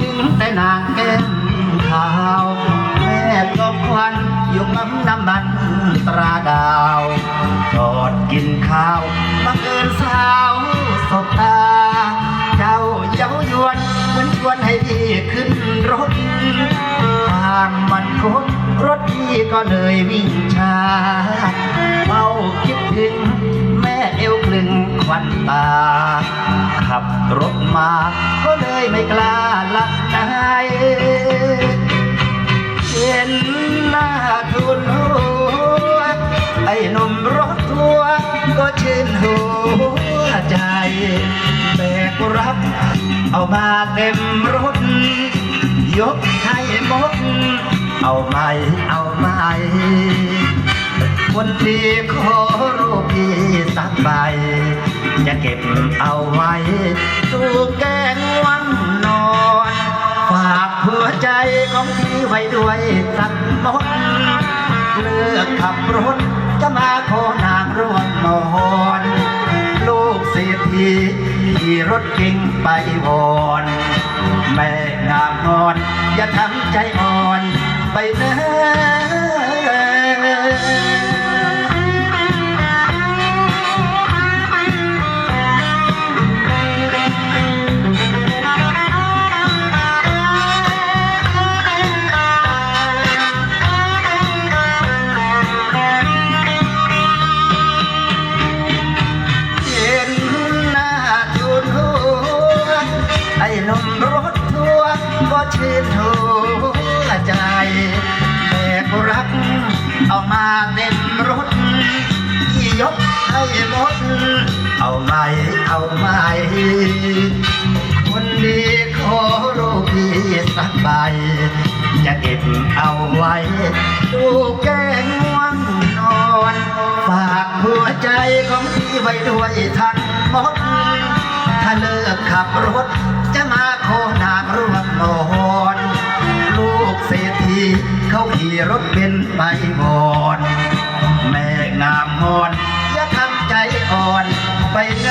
ถึงแต่นางแก้มขาว แม่ก็ควันอยู่ปั๊มน้ำมันตราดาวจอดกินข้าวบังเอิญสาวสบตา เจ้าเย้ายวนเหมือนชวนให้พี่ขึ้นรถทางมันคดรถพี่ก็เลยวิ่งช้าเฝ้าคิดถึง ควันตา ขับรถมาก็เลยไม่กล้าลับนายเห็นหน้าทุนหัวไอ้นมรถทัวร์ก็ชื่นหัวใจแบกรับ เอามาเต็มรถ ยกให้หมด เอาไม่เอาไม่คนดีขอรูปพี่สักใบ จะเก็บเอาไว้ดูแกง่วงนอน ฝากหัวใจของพี่ไว้ด้วยสักมดเลือกขับรถจะมาขอนางร่วมนอนลูกเศรษฐีขี่รถเก่งไปวอนแม่งามนอน อย่าทำใจอ่อนไปเนเไอ้หนุ่มรถทัวร์ก็ชื่นหัวใจแบกรักเอามาเต็มรถที่ยกให้หมดเอาไม่เอาไม่คนดีขอรูปพี่สักใบจะเก็บเอาไว้ดูแก้ง่วงนอนฝากหัวใจของพี่ไว้ด้วยทั้งหมดถ้าเลิกขับรถ รถเป็นไปบอนแม่งามงอนอย่าทำใจอ่อนไปเน